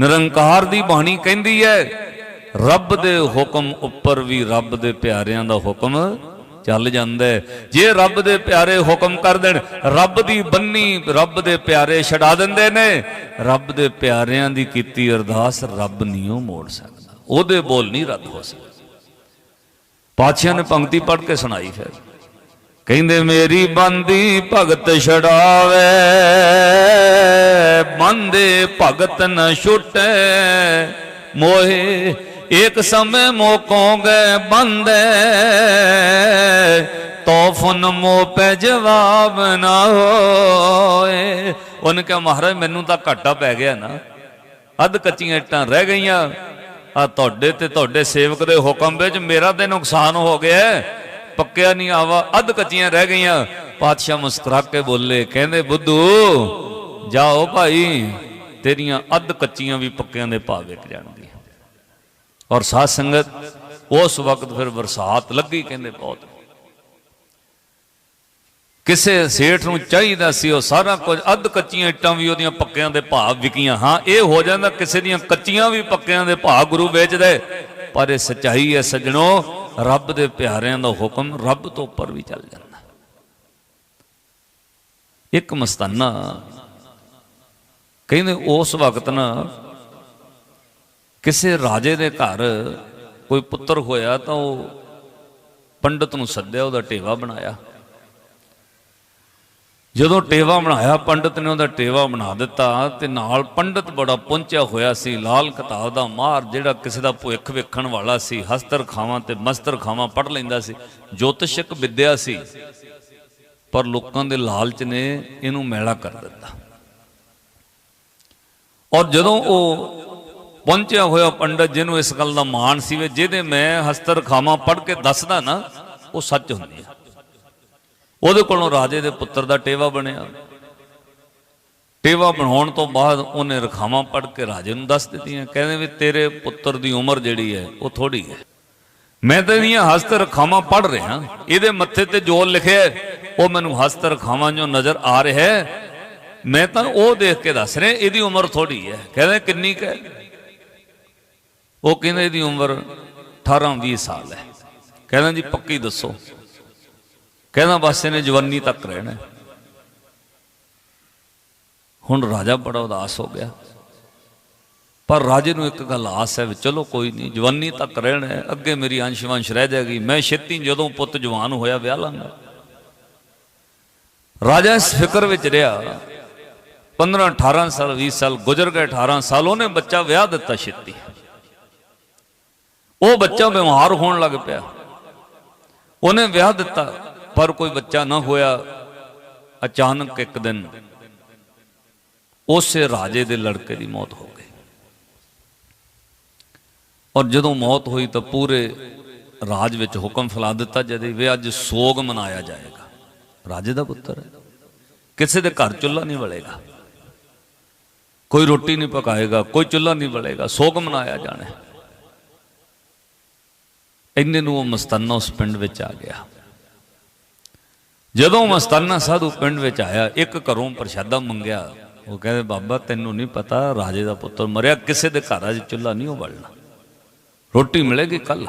ਨਿਰੰਕਾਰ ਦੀ ਬਾਣੀ ਕਹਿੰਦੀ ਹੈ, ਰੱਬ ਦੇ ਹੁਕਮ ਉੱਪਰ ਵੀ ਰੱਬ ਦੇ ਪਿਆਰਿਆਂ ਦਾ ਹੁਕਮ ਚੱਲ ਜਾਂਦਾ ਜੇ ਰੱਬ ਦੇ ਪਿਆਰੇ ਹੁਕਮ ਕਰ ਦੇਣ, ਰੱਬ ਦੀ ਬੰਨੀ ਰੱਬ ਦੇ ਪਿਆਰੇ ਛਡਾ ਦਿੰਦੇ ਨੇ, ਰੱਬ ਦੇ ਪਿਆਰਿਆਂ ਦੀ ਕੀਤੀ ਅਰਦਾਸ ਰੱਬ ਨਹੀਂ ਉਹ ਮੋੜ ਸਕਦਾ। ਉਹਦੇ ਬੋਲ ਨਹੀਂ ਰੱਦ ਹੋ ਸਕਦੇ। ਪਾਤਸ਼ਾਹ ਨੇ ਪੰਕਤੀ ਪੜ੍ਹ ਕੇ ਸੁਣਾਈ ਫਿਰ। ਕਹਿੰਦੇ, ਮੇਰੀ ਬੰਦੀ ਭਗਤ ਛਡਾਵੇ ਬੰਦੇ ਭਗਤ ਨ ਛੁਟੇ। ਮੋਹੇ ਇੱਕ ਸਮੇਂ ਮੋਕੋਂ ਗਏ ਬੰਦੇ। ਤੋਫਨ ਮੋ ਪੈ ਜਵਾਬ ਨਾ ਹੋਏ। ਉਹਨੇ ਕਿਹਾ, ਮਹਾਰਾਜ, ਮੈਨੂੰ ਤਾਂ ਘਾਟਾ ਪੈ ਗਿਆ ਨਾ। ਅੱਧ ਕੱਚੀਆਂ ਇੱਟਾਂ ਰਹਿ ਗਈਆਂ। ਆ ਤੁਹਾਡੇ ਤੇ ਤੁਹਾਡੇ ਸੇਵਕ ਦੇ ਹੁਕਮ ਵਿੱਚ ਮੇਰਾ ਤੇ ਨੁਕਸਾਨ ਹੋ ਗਿਆ ਪੱਕਿਆ ਨਹੀਂ ਆਵਾ, ਅੱਧ ਕੱਚੀਆਂ ਰਹਿ ਗਈਆਂ। ਪਾਤਸ਼ਾਹ ਮੁਸਕਰਾ ਕੇ ਬੋਲੇ, ਕਹਿੰਦੇ, ਬੁੱਧੂ ਜਾਓ ਭਾਈ, ਤੇਰੀਆਂ ਅੱਧ ਕੱਚੀਆਂ ਵੀ ਪੱਕਿਆਂ ਦੇ ਭਾਅ ਵਿਕ ਜਾਣਗੀਆਂ। ਔਰ ਸਾਧ ਸੰਗਤ, ਉਸ ਵਕਤ ਫਿਰ ਬਰਸਾਤ ਲੱਗੀ ਕਹਿੰਦੇ ਬਹੁਤ। ਕਿਸੇ ਸੇਠ ਨੂੰ ਚਾਹੀਦਾ ਸੀ ਉਹ ਸਾਰਾ ਕੁਝ, ਅੱਧ ਕੱਚੀਆਂ ਇੱਟਾਂ ਵੀ ਉਹਦੀਆਂ ਪੱਕਿਆਂ ਦੇ ਭਾਅ ਵਿਕੀਆਂ। ਹਾਂ, ਇਹ ਹੋ ਜਾਂਦਾ ਕਿਸੇ ਦੀਆਂ ਕੱਚੀਆਂ ਵੀ ਪੱਕਿਆਂ ਦੇ ਭਾਅ ਗੁਰੂ ਵੇਚਦਾ ਪਰ ਇਹ ਸਚਾਈ ਹੈ ਸੱਜਣੋ, ਰੱਬ ਦੇ ਪਿਆਰਿਆਂ ਦਾ ਹੁਕਮ ਰੱਬ ਤੋਂ ਉੱਪਰ ਵੀ ਚੱਲ ਜਾਂਦਾ। ਇੱਕ ਮਸਤਾਨਾ ਕਹਿੰਦੇ ਉਸ ਵਕਤ ਨਾ ਕਿਸੇ ਰਾਜੇ ਦੇ ਘਰ ਕੋਈ ਪੁੱਤਰ ਹੋਇਆ ਤਾਂ ਉਹ ਪੰਡਤ ਨੂੰ ਸੱਦਿਆ, ਉਹਦਾ ਟੇਵਾ ਬਣਾਇਆ। ਜਦੋਂ ਟੇਵਾ ਬਣਾਇਆ, ਪੰਡਤ ਨੇ ਉਹਦਾ ਟੇਵਾ ਬਣਾ ਦਿੱਤਾ ਤੇ ਨਾਲ ਪੰਡਤ ਬੜਾ ਪਹੁੰਚਿਆ ਹੋਇਆ ਸੀ, ਲਾਲ ਕਿਤਾਬ ਦਾ ਮਾਰ ਜਿਹੜਾ ਕਿਸੇ ਦਾ ਭੁੱਖ ਵੇਖਣ ਵਾਲਾ ਸੀ ਹਸਤਰ ਖਾਵਾਂ ਤੇ ਮਸਤਰ ਖਾਵਾਂ ਪੜ ਲੈਂਦਾ ਸੀ, ਜੋਤਿਸ਼ਕ ਵਿੱਦਿਆ ਸੀ। ਪਰ ਲੋਕਾਂ ਦੇ ਲਾਲਚ ਨੇ ਇਹਨੂੰ ਮੈਲਾ ਕਰ ਦਿੱਤਾ। ਔਰ ਜਦੋਂ ਉਹ ਪਹੁੰਚਿਆ ਹੋਇਆ ਪੰਡਤ ਜਿਹਨੂੰ ਇਸ ਗੱਲ ਦਾ ਮਾਣ ਸੀ ਵੀ ਜਿਹਦੇ ਮੈਂ ਹਸਤਰ ਖਾਵਾਂ ਪੜ ਕੇ ਦੱਸਦਾ ਨਾ, ਉਹ ਸੱਚ ਹੁੰਦੀ ਹੈ ਉਹਦੇ ਕੋਲੋਂ ਰਾਜੇ ਦੇ ਪੁੱਤਰ ਦਾ ਟੇਵਾ ਬਣਿਆ। ਟੇਵਾ ਬਣਾਉਣ ਤੋਂ ਬਾਅਦ ਉਹਨੇ ਰਖਾਵਾਂ ਪੜ ਕੇ ਰਾਜੇ ਨੂੰ ਦੱਸ ਦਿੱਤੀਆਂ, ਕਹਿੰਦੇ ਵੀ ਤੇਰੇ ਪੁੱਤਰ ਦੀ ਉਮਰ ਜਿਹੜੀ ਹੈ, ਉਹ ਥੋੜੀ ਹੈ। ਮੈਂ ਤਾਂ ਇਹਦੀਆਂ ਹਸਤ ਰਖਾਵਾਂ ਪੜ ਰਿਹਾ, ਇਹਦੇ ਮੱਥੇ ਤੇ ਜੋ ਲਿਖਿਆ ਉਹ ਮੈਨੂੰ ਹਸਤ ਰਖਾਵਾਂ ਜੋ ਨਜ਼ਰ ਆ ਰਿਹਾ ਮੈਂ ਤਾਂ ਉਹ ਦੇਖ ਕੇ ਦੱਸ ਰਿਹਾ, ਇਹਦੀ ਉਮਰ ਥੋੜੀ ਹੈ। ਕਹਿੰਦੇ ਕਿੰਨੀ ਕੁ ਉਹ ਕਹਿੰਦੇ ਇਹਦੀ ਉਮਰ 18 20 ਸਾਲ ਹੈ। ਕਹਿੰਦਾ ਜੀ ਪੱਕੀ ਦੱਸੋ। ਕਹਿੰਦਾ ਬਸ ਇਹਨੇ ਜਵਾਨੀ ਤੱਕ ਰਹਿਣਾ ਹੁਣ ਰਾਜਾ ਬੜਾ ਉਦਾਸ ਹੋ ਗਿਆ। ਪਰ ਰਾਜੇ ਨੂੰ ਇੱਕ ਗੱਲ ਆਸ ਹੈ ਵੀ ਚਲੋ ਕੋਈ ਨਹੀਂ, ਜਵਾਨੀ ਤੱਕ ਰਹਿਣਾ ਅੱਗੇ ਮੇਰੀ ਅੰਸ਼ ਵੰਸ਼ ਰਹਿ ਜਾਏਗੀ। ਮੈਂ ਛੇਤੀ ਜਦੋਂ ਪੁੱਤ ਜਵਾਨ ਹੋਇਆ ਵਿਆਹ ਲਾਂਗਾ। ਰਾਜਾ ਇਸ ਫਿਕਰ ਵਿੱਚ ਰਿਹਾ 15 18 ਸਾਲ 20 ਸਾਲ ਗੁਜ਼ਰ ਗਏ 18 ਸਾਲ, ਉਹਨੇ ਬੱਚਾ ਵਿਆਹ ਦਿੱਤਾ ਛੇਤੀ। ਉਹ ਬੱਚਾ ਬਿਮਾਰ ਹੋਣ ਲੱਗ ਪਿਆ। ਉਹਨੇ ਵਿਆਹ ਦਿੱਤਾ, ਪਰ ਕੋਈ ਬੱਚਾ ਨਾ ਹੋਇਆ। ਅਚਾਨਕ ਇੱਕ ਦਿਨ ਉਸੇ ਰਾਜੇ ਦੇ ਲੜਕੇ ਦੀ ਮੌਤ ਹੋ ਗਈ। ਔਰ ਜਦੋਂ ਮੌਤ ਹੋਈ ਤਾਂ ਪੂਰੇ ਰਾਜ ਵਿੱਚ ਹੁਕਮ ਫੈਲਾ ਦਿੱਤਾ ਜਦੇ ਵੀ ਅੱਜ ਸੋਗ ਮਨਾਇਆ ਜਾਏਗਾ। ਰਾਜੇ ਦਾ ਪੁੱਤਰ ਹੈ। ਕਿਸੇ ਦੇ ਘਰ ਚੁੱਲ੍ਹਾ ਨਹੀਂ ਵਲੇਗਾ। ਕੋਈ ਰੋਟੀ ਨਹੀਂ ਪਕਾਏਗਾ, ਕੋਈ ਚੁੱਲ੍ਹਾ ਨਹੀਂ ਬਲੇਗਾ, ਸੋਗ ਮਨਾਇਆ ਜਾਣਾ ਇੰਨੇ ਨੂੰ ਉਹ ਮਸਤਾਨਾ ਉਸ ਪਿੰਡ ਵਿੱਚ ਆ ਗਿਆ। ਜਦੋਂ ਮਸਤਾਨਾ ਸਾਧੂ ਪਿੰਡ ਵਿੱਚ ਆਇਆ, ਇੱਕ ਘਰੋਂ ਪ੍ਰਸ਼ਾਦਾ ਮੰਗਿਆ। ਉਹ ਕਹਿੰਦੇ, ਬਾਬਾ, ਤੈਨੂੰ ਨਹੀਂ ਪਤਾ, ਰਾਜੇ ਦਾ ਪੁੱਤਰ ਮਰਿਆ, ਕਿਸੇ ਦੇ ਘਰ 'ਚ ਚੁੱਲ੍ਹਾ ਨਹੀਂ ਉਬਲਣਾ। ਰੋਟੀ ਮਿਲੇਗੀ ਕੱਲ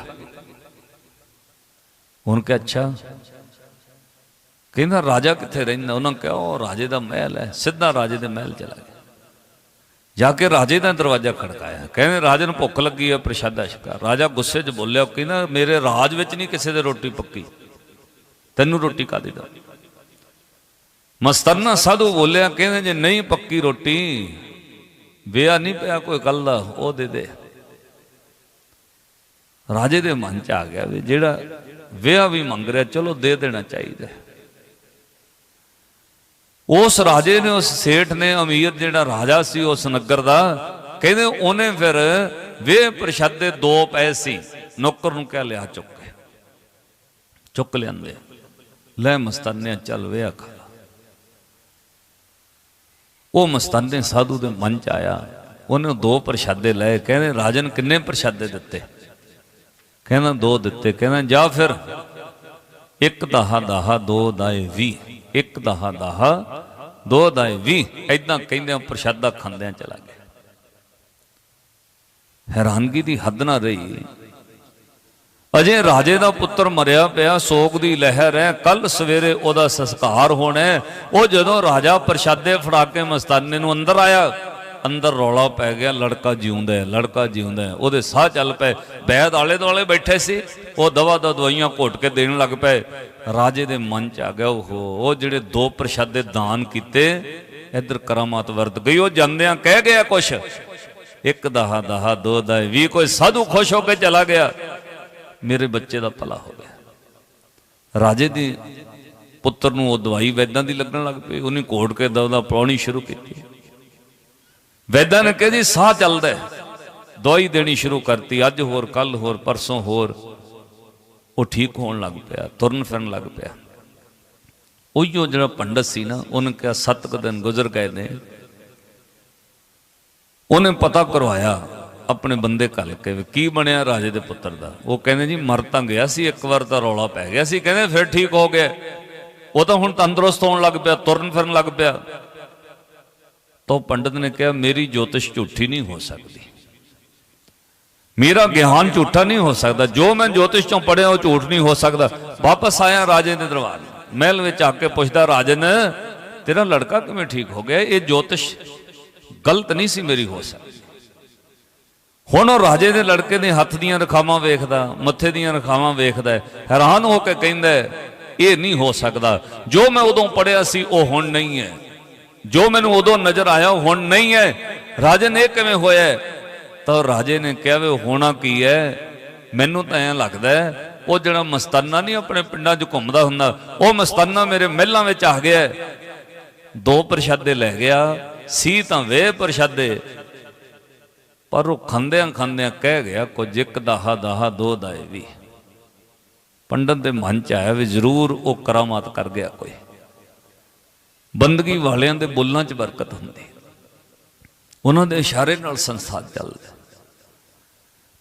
ਹੁਣ ਕਿ ਅੱਛਾ। ਕਹਿੰਦਾ, ਰਾਜਾ ਕਿੱਥੇ ਰਹਿੰਦਾ? ਉਹਨਾਂ ਕਿਹਾ, ਉਹ ਰਾਜੇ ਦਾ ਮਹਿਲ ਹੈ, ਸਿੱਧਾ ਰਾਜੇ ਦੇ ਮਹਿਲ ਚਲਾ ਗਿਆ। ਜਾ ਕੇ ਰਾਜੇ ਦਾ ਦਰਵਾਜ਼ਾ ਖੜਕਾਇਆ। ਕਹਿੰਦੇ ਰਾਜੇ ਨੂੰ ਭੁੱਖ ਲੱਗੀ ਹੈ ਪ੍ਰਸ਼ਾਦਾ ਛਕਾ। ਰਾਜਾ ਗੁੱਸੇ 'ਚ ਬੋਲਿਆ ਕਹਿੰਦਾ, ਮੇਰੇ ਰਾਜ ਵਿੱਚ ਨਹੀਂ ਕਿਸੇ ਦੇ ਰੋਟੀ ਪੱਕੀ। ਤੈਨੂੰ ਰੋਟੀ ਕਾਦੀ ਦਾ? ਮਸਤਰਨਾ ਸਾਧੂ ਬੋਲਿਆ, ਕਹਿੰਦੇ, ਜੇ ਨਹੀਂ ਪੱਕੀ ਰੋਟੀ, ਵਿਆਹ ਨਹੀਂ ਪਿਆ ਕੋਈ ਗੱਲ ਦਾ, ਉਹ ਦੇ ਦੇ। ਰਾਜੇ ਦੇ ਮਨ 'ਚ ਆ ਗਿਆ ਵੀ ਜਿਹੜਾ ਵਿਆਹ ਵੀ ਮੰਗ ਰਿਹਾ, ਚਲੋ ਦੇ ਦੇਣਾ ਚਾਹੀਦਾ। ਉਸ ਰਾਜੇ ਨੇ, ਉਸ ਸੇਠ ਨੇ, ਅਮੀਰ ਜਿਹੜਾ ਰਾਜਾ ਸੀ ਉਸ ਨਗਰ ਦਾ, ਕਹਿੰਦੇ ਉਹਨੇ ਫਿਰ ਵੇ ਪ੍ਰਸ਼ਾਦੇ ਦੋ ਪਏ ਸੀ ਨੌਕਰ ਨੂੰ ਕਹਿ ਲਿਆ, ਚੁੱਕ ਚੁੱਕ ਲਿਆਂਦੇ। ਲੈ ਮਸਤਾਨੇ, ਚੱਲ ਵੇ ਖਾ ਉਹ ਮਸਤਾਨੇ ਸਾਧੂ ਦੇ ਮਨ ਚ ਆਇਆ। ਉਹਨੇ ਦੋ ਪ੍ਰਸ਼ਾਦੇ ਲਏ। ਕਹਿੰਦੇ, ਰਾਜਨ ਕਿੰਨੇ ਪ੍ਰਸ਼ਾਦੇ ਦਿੱਤੇ? ਕਹਿੰਦਾ, ਦੋ ਦਿੱਤੇ। ਕਹਿੰਦਾ, ਜਾ ਫਿਰ। ਇੱਕ ਦਹਾ ਦਹਾ, ਦੋ ਦਾਏ 20 ਇੱਕ ਦਹਾ ਦਹਾ, ਦੋ ਦਾਏ 20 ਐਦਾਂ ਕਹਿੰਦਿਆਂ ਪ੍ਰਸ਼ਾਦਾ ਖਾਂਦਿਆਂ ਚਲਾ ਗਿਆ। ਹੈਰਾਨਗੀ ਦੀ ਹੱਦ ਨਾ ਰਹੀ। ਅਜੇ ਰਾਜੇ ਦਾ ਪੁੱਤਰ ਮਰਿਆ ਪਿਆ, ਸੋਗ ਦੀ ਲਹਿਰ ਹੈ। ਕੱਲ ਸਵੇਰੇ ਉਹਦਾ ਸੰਸਕਾਰ ਹੋਣਾ ਉਹ ਜਦੋਂ ਰਾਜਾ ਪ੍ਰਸ਼ਾਦੇ ਫੜਾ ਕੇ ਮਸਤਾਨੇ ਨੂੰ ਅੰਦਰ ਆਇਆ ਅੰਦਰ ਰੌਲਾ ਪੈ ਗਿਆ, ਲੜਕਾ ਜਿਉਂਦਾ ਹੈ, ਲੜਕਾ ਜਿਉਂਦਾ ਹੈ। ਉਹਦੇ ਸਾਹ ਚੱਲ ਪਏ। ਬੈਦ ਆਲੇ ਦੁਆਲੇ ਬੈਠੇ ਸੀ। ਉਹ ਦਵਾ ਦਾ ਦਵਾਈਆਂ ਘੋਟ ਕੇ ਦੇਣ ਲੱਗ ਪਏ। ਰਾਜੇ ਦੇ ਮਨ ਚ ਆ ਗਿਆ ਉਹ ਉਹ ਜਿਹੜੇ ਦੋ ਪ੍ਰਸ਼ਾਦੇ ਦਾਨ ਕੀਤੇ, ਇੱਧਰ ਕਰਾਮਾਤ ਵਰਤ ਗਈ। ਉਹ ਜਾਂਦਿਆਂ ਕਹਿ ਗਿਆ ਕੁਛ। ਇੱਕ ਦਹਾ ਦਹਾ, ਦੋ ਦਾ ਵੀ ਕੋਈ ਸਾਧੂ ਖੁਸ਼ ਹੋ ਕੇ ਚਲਾ ਗਿਆ। ਮੇਰੇ ਬੱਚੇ ਦਾ ਭਲਾ ਹੋ ਗਿਆ। ਰਾਜੇ ਦੀ ਪੁੱਤਰ ਨੂੰ ਉਹ ਦਵਾਈ ਵੈਦਾਂ ਦੀ ਲੱਗਣ ਲੱਗ ਪਈ। ਉਹਨੇ ਕੋੜ ਕੇ ਦਾ ਉਹਦਾ ਪਾਉਣੀ ਸ਼ੁਰੂ ਕੀਤੀ। ਵੈਦਾਂ ਨੇ ਕਿਹਾ ਜੀ, ਸਾਹ ਚੱਲਦਾ ਦਵਾਈ ਦੇਣੀ ਸ਼ੁਰੂ ਕਰਤੀ, ਅੱਜ ਹੋਰ ਕੱਲ ਹੋਰ, ਪਰਸੋਂ ਹੋਰ। ਉਹ ਠੀਕ ਹੋਣ ਲੱਗ ਪਿਆ, ਤੁਰਨ ਫਿਰਨ ਲੱਗ ਪਿਆ। ਉਹੀਓ ਜਿਹੜਾ ਪੰਡਤ ਸੀ ਨਾ, ਉਹਨੇ ਕਿਹਾ, ਸੱਤ ਕੁ ਦਿਨ ਗੁਜ਼ਰ ਗਏ ਨੇ। ਉਹਨੇ ਪਤਾ ਕਰਵਾਇਆ ਆਪਣੇ ਬੰਦੇ ਘੱਲ ਕੇ ਵੀ ਕੀ ਬਣਿਆ ਰਾਜੇ ਦੇ ਪੁੱਤਰ ਦਾ। ਉਹ ਕਹਿੰਦੇ ਜੀ, ਮਰ ਤਾਂ ਗਿਆ ਸੀ, ਇੱਕ ਵਾਰ ਤਾਂ ਰੌਲਾ ਪੈ ਗਿਆ ਸੀ, ਕਹਿੰਦੇ ਫਿਰ ਠੀਕ ਹੋ ਗਿਆ। ਉਹ ਤਾਂ ਹੁਣ ਤੰਦਰੁਸਤ ਹੋਣ ਲੱਗ ਪਿਆ, ਤੁਰਨ ਫਿਰਨ ਲੱਗ ਪਿਆ। ਤਾਂ ਉਹ ਪੰਡਤ ਨੇ ਕਿਹਾ, ਮੇਰੀ ਜੋਤਿਸ਼ ਝੂਠੀ ਨਹੀਂ ਹੋ ਸਕਦੀ। ਮੇਰਾ ਗਿਆਨ ਝੂਠਾ ਨਹੀਂ ਹੋ ਸਕਦਾ। ਜੋ ਮੈਂ ਜੋਤਿਸ਼ ਚੋਂ ਪੜਿਆ ਉਹ ਝੂਠ ਨਹੀਂ ਹੋ ਸਕਦਾ। ਵਾਪਸ ਆਇਆ ਰਾਜੇ ਦੇ ਦਰਬਾਰ ਮਹਿਲ ਵਿੱਚ ਆ ਕੇ ਪੁੱਛਦਾ, ਰਾਜਨ, ਤੇਰਾ ਲੜਕਾ ਕਿਵੇਂ ਠੀਕ ਹੋ ਗਿਆ? ਇਹ ਜੋਤਿਸ਼ ਗਲਤ ਨਹੀਂ ਸੀ ਮੇਰੀ, ਹੋ ਸਕਦੀ। ਹੁਣ ਉਹ ਰਾਜੇ ਦੇ ਲੜਕੇ ਦੇ ਹੱਥ ਦੀਆਂ ਰਖਾਵਾਂ ਵੇਖਦਾ, ਮੱਥੇ ਦੀਆਂ ਰਖਾਵਾਂ ਵੇਖਦਾ, ਹੈਰਾਨ ਹੋ ਕੇ ਕਹਿੰਦਾ, ਇਹ ਨਹੀਂ ਹੋ ਸਕਦਾ। ਜੋ ਮੈਂ ਉਦੋਂ ਪੜਿਆ ਸੀ, ਉਹ ਹੁਣ ਨਹੀਂ ਹੈ। ਜੋ ਮੈਨੂੰ ਉਦੋਂ ਨਜ਼ਰ ਆਇਆ ਹੁਣ ਨਹੀਂ ਹੈ। ਰਾਜਨ ਇਹ ਕਿਵੇਂ ਹੋਇਆ? ਹੈ? ਤਾਂ ਰਾਜੇ ਨੇ ਕਿਹਾ ਵੀ ਹੋਣਾ ਕੀ ਹੈ? ਮੈਨੂੰ ਤਾਂ ਐਂ ਲੱਗਦਾ ਉਹ ਜਿਹੜਾ ਮਸਤਾਨਾ ਨਹੀਂ ਆਪਣੇ ਪਿੰਡਾਂ 'ਚ ਘੁੰਮਦਾ ਹੁੰਦਾ, ਉਹ ਮਸਤਾਨਾ ਮੇਰੇ ਮਹਿਲਾਂ ਵਿੱਚ ਆ ਗਿਆ। ਦੋ ਪ੍ਰਸ਼ਾਦੇ ਲੈ ਗਿਆ, ਸੀ ਤਾਂ ਵੇ ਪ੍ਰਸ਼ਾਦੇ। ਪਰ ਉਹ ਖੰਦਿਆਂ ਖੰਦਿਆਂ ਕਹਿ ਗਿਆ, ਕੁਝ ਇੱਕ ਦਾਹਾ ਦਾਹਾ, ਦੋ ਦਾਏ ਵੀ। ਪੰਡਤ ਦੇ ਮਨ ਚ ਆਇਆ ਵੀ ਜ਼ਰੂਰ ਉਹ ਕਰਾਮਾਤ ਕਰ ਗਿਆ ਕੋਈ। ਬੰਦਗੀ ਵਾਲਿਆਂ ਦੇ ਬੋਲਾਂ 'ਚ ਬਰਕਤ ਹੁੰਦੀ ਉਹਨਾਂ ਦੇ ਇਸ਼ਾਰੇ ਨਾਲ ਸੰਸਾਰ ਚੱਲਦਾ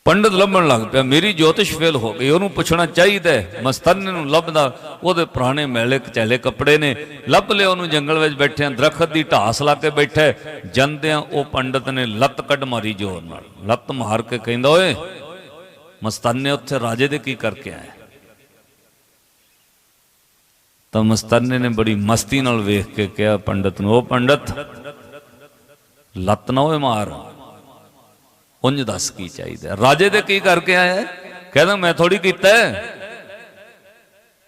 ਪੰਡਤ ਲੱਭਣ ਲੱਗ ਪਿਆ, ਮੇਰੀ ਜੋਤਿਸ਼ ਫੇਲ ਹੋ ਗਈ, ਉਹਨੂੰ ਪੁੱਛਣਾ ਚਾਹੀਦਾ ਹੈ। ਮਸਤਨ ਨੂੰ ਲੱਭਦਾ, ਉਹਦੇ ਪੁਰਾਣੇ ਮੈਲੇ ਕਚੈਲੇ ਕੱਪੜੇ ਨੇ, ਲੱਭ ਲਿਆ ਉਹਨੂੰ ਜੰਗਲ ਵਿੱਚ ਬੈਠਿਆਂ, ਦਰਖਤ ਦੀ ਢਾਸ ਲਾ ਕੇ ਬੈਠਾ ਜਾਂਦਿਆਂ ਉਹ ਪੰਡਤ ਨੇ ਲੱਤ ਕੱਢ ਮਾਰੀ ਜ਼ੋਰ ਨਾਲ, ਲੱਤ ਮਾਰ ਕੇ ਕਹਿੰਦਾ, ਓਏ, ਮਸਤਨ ਨੇ ਉੱਥੇ ਰਾਜੇ ਦੇ ਕੀ ਕਰਕੇ ਆਇਆ? ਤਾਂ ਮਸਤਾਨੇ ਨੇ ਬੜੀ ਮਸਤੀ ਨਾਲ ਵੇਖ ਕੇ ਕਿਹਾ ਪੰਡਤ ਨੂੰ ਉਹ ਪੰਡਤ, ਲੱਤ ਨਾ ਹੋਏ ਮਾਰ। ਉਂਝ ਦੱਸ ਕੀ ਚਾਹੀਦਾ ਰਾਜੇ ਦੇ ਕੀ ਕਰਕੇ ਆਇਆ ਕਹਿੰਦਾ, ਮੈਂ ਥੋੜੀ ਕੀਤਾ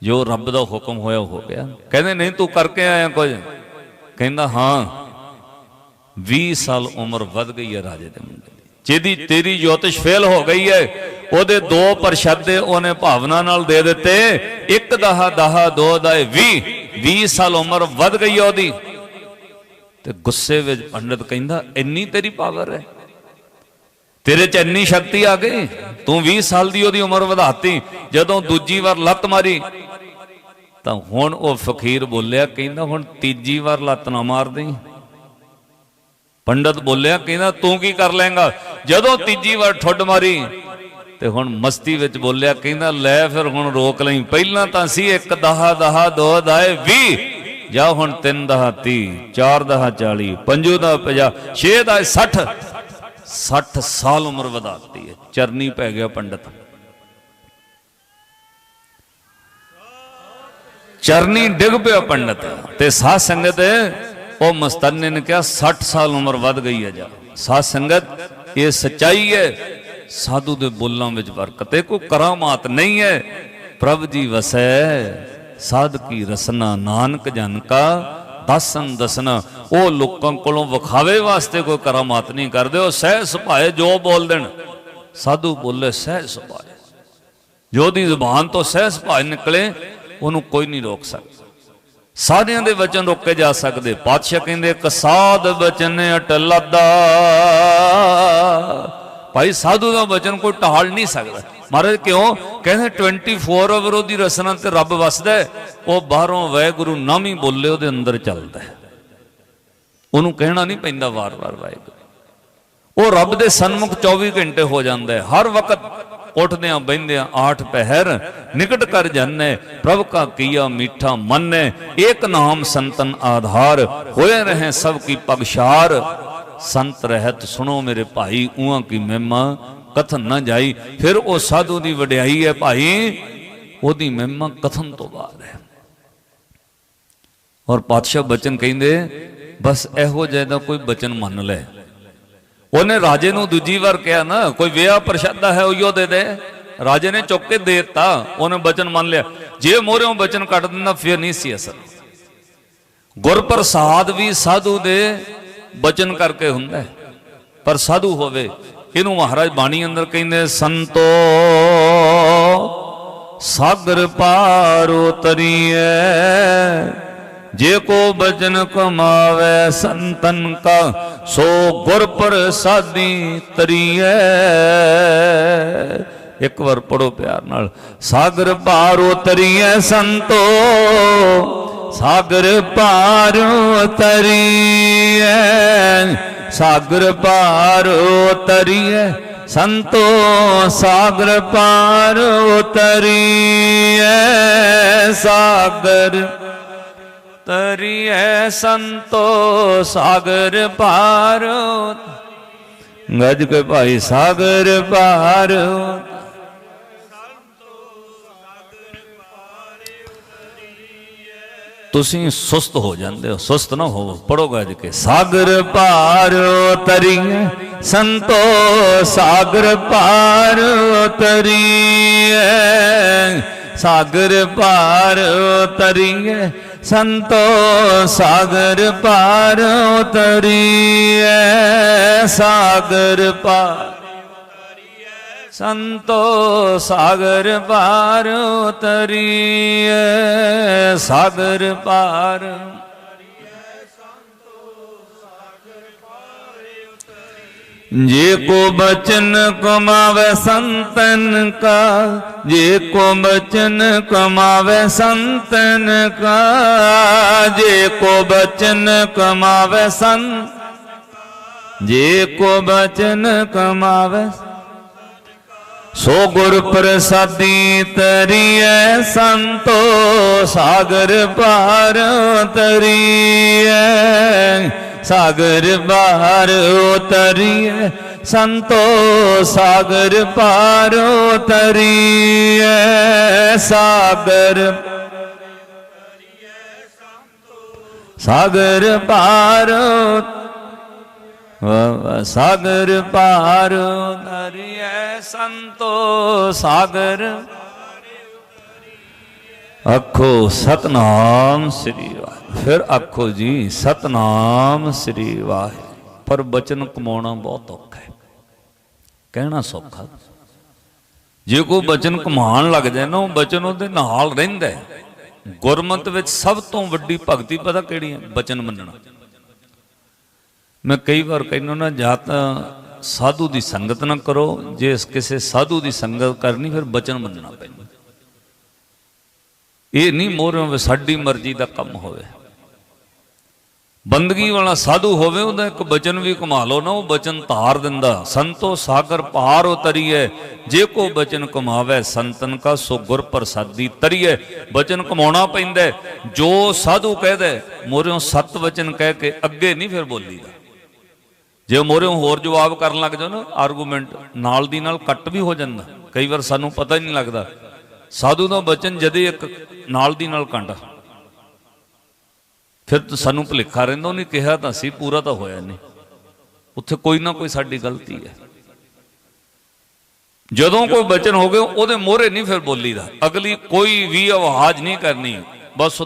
ਜੋ ਰੱਬ ਦਾ ਹੁਕਮ ਹੋਇਆ ਹੋ ਗਿਆ। ਕਹਿੰਦੇ, ਨਹੀਂ, ਤੂੰ ਕਰਕੇ ਆਇਆ ਕੁਝ? ਕਹਿੰਦਾ, ਹਾਂ 20 ਸਾਲ ਉਮਰ ਵੱਧ ਗਈ ਹੈ ਰਾਜੇ ਦੇ ਮੁੰਡੇ ਦੀ। ਜਿਹਦੀ ਤੇਰੀ ਜੋਤਿਸ਼ ਫੇਲ ਹੋ ਗਈ ਹੈ, ਉਹਦੇ ਦੋ ਪ੍ਰਸ਼ਾਦੇ ਉਹਨੇ ਭਾਵਨਾ ਨਾਲ ਦੇ ਦਿੱਤੇ। ਇੱਕ ਦਹਾ ਦਹਾ, ਦੋ ਦਾ 20 20 ਸਾਲ ਉਮਰ ਵੱਧ ਗਈ ਹੈ ਉਹਦੀ। ਤੇ ਗੁੱਸੇ ਵਿੱਚ ਪੰਡਤ ਕਹਿੰਦਾ, ਇੰਨੀ ਤੇਰੀ ਪਾਵਰ ਹੈ। ਤੇਰੇ ਚ ਇੰਨੀ ਸ਼ਕਤੀ ਆ ਗਈ। ਤੂੰ 20 ਸਾਲ ਦੀ ਉਹਦੀ ਉਮਰ ਵਧਾਤੀ। ਜਦੋਂ ਦੂਜੀ ਵਾਰ ਲੱਤ ਮਾਰੀ, ਤਾਂ ਹੁਣ ਉਹ ਫਕੀਰ ਬੋਲਿਆ, ਕਹਿੰਦਾ, ਹੁਣ ਤੀਜੀ ਵਾਰ ਲੱਤ ਨਾ ਮਾਰ ਦੇਈ ਪੰਡਤ ਬੋਲਿਆ, ਕਹਿੰਦਾ, ਤੂੰ ਕੀ ਕਰ ਲੇਗਾ ਜਦੋਂ ਤੀਜੀ ਵਾਰ ਠੁੱਡ ਮਾਰੀ, ਤੇ ਹੁਣ ਮਸਤੀ ਵਿੱਚ ਬੋਲਿਆ, ਕਹਿੰਦਾ, ਲੈ ਫਿਰ ਹੁਣ ਰੋਕ ਲਈ। ਪਹਿਲਾਂ ਤਾਂ ਸੀ ਇੱਕ ਦਹਾ ਦਹਾ, ਦੋ ਦਾਏ 20 ਜਾ ਹੁਣ ਤਿੰਨ ਦਹਾ 30 ਚਾਰ ਦਹਾ 40 ਪੰਜੂ ਦਾ 50 ਛੇ ਦਾ 60 60 ਸਾਲ ਉਮਰ ਵਧਾਤੀ ਹੈ। ਚਰਨੀ ਪੈ ਗਿਆ ਪੰਡਤ। ਚਰਨੀ ਡਿੱਗ ਪਿਆ ਪੰਡਤ। ਤੇ ਸਾਧ ਸੰਗਤ, ਉਹ ਮਸਤਨੇ ਨੇ ਕਿਹਾ 60 ਸਾਲ ਉਮਰ ਵੱਧ ਗਈ ਹੈ ਜਾ। ਸਾਧ ਸੰਗਤ ਇਹ ਸਚਾਈ ਹੈ। ਸਾਧੂ ਦੇ ਬੋਲਾਂ ਵਿੱਚ ਬਰਕਤ ਹੈ। ਕੋਈ ਕਰਾਮਾਤ ਨਹੀਂ ਹੈ। ਪ੍ਰਭ ਜੀ ਵਸੈ, ਸਾਧ ਕੀ ਰਸਨਾ, ਨਾਨਕ ਜਨ ਕਾ, ਦਸਨ ਦਸਨਾ। ਉਹ ਲੋਕਾਂ ਕੋਲੋਂ ਵਿਖਾਵੇ ਵਾਸਤੇ ਕੋਈ ਕਰਾਮਾਤ ਨਹੀਂ ਕਰਦੇ। ਉਹ ਸਹਿ ਸੁਭਾਏ ਜੋ ਬੋਲ ਦੇਣ। ਸਾਧੂ ਬੋਲੇ ਸਹਿ ਸੁਭਾਏ। ਜੋ ਦੀ ਜ਼ੁਬਾਨ ਤੋਂ ਸਹਿ ਸੁਭਾਏ ਨਿਕਲੇ, ਉਹਨੂੰ ਕੋਈ ਨਹੀਂ ਰੋਕ ਸਕਦਾ। ਸਾਧਿਆਂ ਦੇ ਵਚਨ ਰੋਕੇ ਜਾ ਸਕਦੇ। ਪਾਤਸ਼ਾਹ ਕਹਿੰਦੇ ਕਸਾਦ ਵਚਨ ਅਟਲਦਾ ਭਾਈ, ਸਾਧੂ ਦਾ ਵਚਨ ਕੋਈ ਢਾਲ ਨਹੀਂ ਸਕਦਾ। ਮਹਾਰਾਜ, ਕਿਉਂ? ਕਹਿੰਦੇ 24 ਆਵਰ ਉਹਦੀ ਰਸਨਾ ਤੇ ਰੱਬ ਵਸਦਾ ਉਹ ਬਾਹਰੋਂ ਵਾਹਿਗੁਰੂ ਨਾਮ ਹੀ ਬੋਲੇ, ਉਹਦੇ ਅੰਦਰ ਚੱਲਦਾ ਉਹਨੂੰ ਕਹਿਣਾ ਨਹੀਂ ਪੈਂਦਾ ਵਾਰ-ਵਾਰ ਵਾਹਿਗੁਰੂ। ਉਹ ਰੱਬ ਦੇ ਸਨਮੁਖ 24 ਘੰਟੇ ਹੋ ਜਾਂਦਾ ਹੈ। ਹਰ ਵਕਤ ਉੱਠਦਿਆਂ ਬੈੰਦਿਆਂ ਆਠ ਪਹਿਰ ਨਿਕਟ ਕਰ ਜਾਣੇ ਪ੍ਰਭ ਕਾ ਕੀਆ ਮੀਠਾ ਮਨ, ਏਕ ਨਾਮ ਸੰਤਨ ਆਧਾਰ ਹੋਏ ਰਹੇ ਸਭ ਕੀ ਪਗਸ਼ਾਰ। ਸੰਤ ਰਹਿਤ ਸੁਣੋ ਮੇਰੇ ਭਾਈ ਉਹਾਂ ਕੀ ਮਹਿਮਾ, ਕਥਨ ਨਾ ਜਾਈ। ਫਿਰ ਉਹ ਸਾਧੂ ਦੀ ਵਡਿਆਈ ਹੈ ਭਾਈ, ਉਹਦੀ ਮਹਿਮਾ ਕਥਨ ਤੋਂ ਬਾਅਦ ਹੈ। ਔਰ ਪਾਤਸ਼ਾਹ ਬਚਨ ਕਹਿੰਦੇ, ਬਸ ਇਹੋ ਜਿਹਾ ਦਾ ਕੋਈ ਬਚਨ ਮੰਨ ਲੈ। ਉਹਨੇ ਰਾਜੇ ਨੂੰ ਦੂਜੀ ਵਾਰ ਕਿਹਾ ਨਾ, ਕੋਈ ਵਿਆਹ ਪ੍ਰਸ਼ਾਦਾ ਹੈ ਉਹੀਓ ਦੇ ਦੇ। ਰਾਜੇ ਨੇ ਚੁੱਕ ਕੇ ਦੇ ਦਿੱਤਾ, ਉਹਨੇ ਬਚਨ ਮੰਨ ਲਿਆ। ਜੇ ਮੋਰਿਓਂ ਬਚਨ ਕੱਟ ਦਿੰਦਾ, ਫਿਰ ਨਹੀਂ ਸੀ ਅਸਰ। ਗੁਰ ਪ੍ਰਸਾਦ ਵੀ ਸਾਧੂ ਦੇ ਬਚਨ ਕਰਕੇ ਹੁੰਦਾ ਪਰ ਸਾਧੂ ਹੋਵੇ, ਇਹਨੂੰ ਮਹਾਰਾਜ ਬਾਣੀ ਅੰਦਰ ਕਹਿੰਦੇ ਸੰਤੋ ਸਾਗਰ ਪਾਰ ਉਤਰੀਐ ਜੇ ਕੋ ਬਚਨ ਕਮਾਵੇ ਸੰਤਨ ਕਾ ਸੋ ਗੁਰ ਪ੍ਰਸਾਦੀ ਤਰੀਐ। ਇੱਕ ਵਾਰ ਪੜੋ ਪਿਆਰ ਨਾਲ। ਸਾਗਰ ਪਾਰ ਉਤਰੀਐ ਸੰਤੋ, ਸਾਗਰ ਪਾਰ ਉਤਰੀਐ ਸਾਗਰ ਪਾਰ ਉਤਰੀਐ ਸੰਤੋ, ਸਾਗਰ ਪਾਰੋ ਉਤਰੀਐ ਸਾਗਰ ਤਰੀਐ ਸੰਤੋ ਸਾਗਰ ਪਾਰ। ਗਜ ਕੇ ਭਾਈ ਸਾਗਰ ਪਾਰ। ਤੁਸੀਂ ਸੁਸਤ ਹੋ ਜਾਂਦੇ ਹੋ, ਸੁਸਤ ਨਾ ਹੋਵੋ, ਪੜੋ ਗੱਜ ਕੇ। ਸਾਗਰ ਪਾਰ, ਤਰੀਐ ਸੰਤੋ ਸਾਗਰ ਪਾਰ, ਤਰੀਐ ਸਾਗਰ ਪਾਰ, ਤਰੀਐ ਸੰਤੋ ਸਾਗਰ ਪਾਰ ਤਰੀਐ ਸਾਗਰ ਪਾਰ ਸੰਤੋ ਸਾਗਰ ਪਾਰ ਤਰੀਐ ਸਾਗਰ ਪਾਰ ਜੇ ਕੋ ਬਚਨ ਕਮਾਵੇ ਸੰਤਨ ਕਾ, ਜੇ ਕੋ ਬਚਨ ਕਮਾਵੇ ਸੰਤਨ ਕਾ, ਜੇ ਕੋ ਬਚਨ ਕਮਾਵੇ ਸੰਤ ਜੇ ਕੋ ਬਚਨ ਕਮਾਵੇ ਸੋ ਗੁਰ ਪ੍ਰਸਾਦੀ ਤਰੀਐ ਸੰਤੋ, ਸਾਗਰ ਪਾਰ ਤਰੀਐ। ਸਾਗਰ ਬਾਹਰ ਉਤਰੀਐ, ਸੰਤੋ ਸਾਗਰ ਪਾਰ ਉਤਰੀਐ, ਸਾਗਰ ਸਾਗਰ ਪਾਰ ਵਾਹ ਵਾਹ ਸਾਗਰ ਪਾਰ ਨਰਿਐ ਸੰਤੋ ਸਾਗਰ ਆਖੋ ਸਤਨਾਮ ਸ੍ਰੀ ਵਾਹਿ ਫਿਰ ਆਖੋ ਜੀ, ਸਤਨਾਮ ਸ੍ਰੀ ਵਾਹਿ ਪਰ ਬਚਨ ਕਮਾਉਣਾ ਬਹੁਤ ਔਖਾ ਹੈ। ਕਹਿਣਾ ਸੌਖਾ। ਜੇ ਕੋਈ ਬਚਨ ਕਮਾਉਣ ਲੱਗ ਜਾਏ ਨਾ, ਉਹ ਬਚਨ ਉਹਦੇ ਨਾਲ ਰਹਿੰਦਾ ਹੈ। ਗੁਰਮਤ ਵਿੱਚ ਸਭ ਤੋਂ ਵੱਡੀ ਭਗਤੀ ਪਤਾ ਕਿਹੜੀ ਹੈ? ਬਚਨ ਮੰਨਣਾ। ਮੈਂ ਕਈ ਵਾਰ ਕਹਿੰਦਾ ਨਾ, ਜਾਂ ਤਾਂ ਸਾਧੂ ਦੀ ਸੰਗਤ ਨਾ ਕਰੋ। ਜੇ ਕਿਸੇ ਸਾਧੂ ਦੀ ਸੰਗਤ ਕਰਨੀ, ਫਿਰ ਬਚਨ ਮੰਨਣਾ ਪੈਂਦਾ। ਇਹ ਨਹੀਂ ਮੋਰਿਓਂ ਸਾਡੀ ਮਰਜ਼ੀ ਦਾ ਕੰਮ ਹੋਵੇ। ਬੰਦਗੀ ਵਾਲਾ ਸਾਧੂ ਹੋਵੇ, ਉਹਦਾ ਇੱਕ ਬਚਨ ਵੀ ਕਮਾ ਲਓ ਨਾ, ਉਹ ਬਚਨ ਧਾਰ ਦਿੰਦਾ, ਸੰਤੋ ਸਾਗਰ ਪਾਰ ਉਤਰੀਏ, ਜੇ ਕੋ ਬਚਨ ਕਮਾਵੇ ਸੰਤਨ ਕਾ, ਸੋ ਗੁਰ ਪ੍ਰਸਾਦੀ ਤਰੀਏ। ਬਚਨ ਕਮਾਉਣਾ ਪੈਂਦਾ, ਜੋ ਸਾਧੂ ਕਹਦੇ, ਮੋਰਿਓਂ ਸਤ ਵਚਨ ਕਹਿ ਕੇ ਅੱਗੇ ਨਹੀਂ ਫਿਰ ਬੋਲੀਦਾ। ਜੇ ਮੋਰਿਓਂ ਹੋਰ ਜਵਾਬ ਕਰਨ ਲੱਗ ਜਾਓ ਨਾ ਆਰਗੂਮੈਂਟ ਨਾਲ ਦੀ ਨਾਲ ਕੱਟ ਵੀ ਹੋ ਜਾਂਦਾ। ਕਈ ਵਾਰ ਸਾਨੂੰ ਪਤਾ ਹੀ ਨਹੀਂ ਲੱਗਦਾ। ਸਾਧੂ ਦਾ ਬਚਨ ਜਦੇ ਇੱਕ ਨਾਲ ਦੀ ਨਾਲ ਕੰਡ। ਫਿਰ ਸਾਨੂੰ ਭੁਲੇਖਾ ਰਹਿੰਦਾ, ਉਹਨੇ ਕਿਹਾ ਤਾਂ ਸੀ, ਪੂਰਾ ਤਾਂ ਹੋਇਆ ਨਹੀਂ। ਉੱਥੇ ਕੋਈ ਨਾ ਕੋਈ ਸਾਡੀ ਗਲਤੀ ਹੈ। ਜਦੋਂ ਕੋਈ ਬਚਨ ਹੋ ਗਿਆ, ਉਹਦੇ ਮੋਹਰੇ ਨਹੀਂ ਫਿਰ ਬੋਲੀਦਾ। ਅਗਲੀ ਕੋਈ ਵੀ ਆਵਾਜ਼ ਨਹੀਂ ਕਰਨੀ, ਬਸ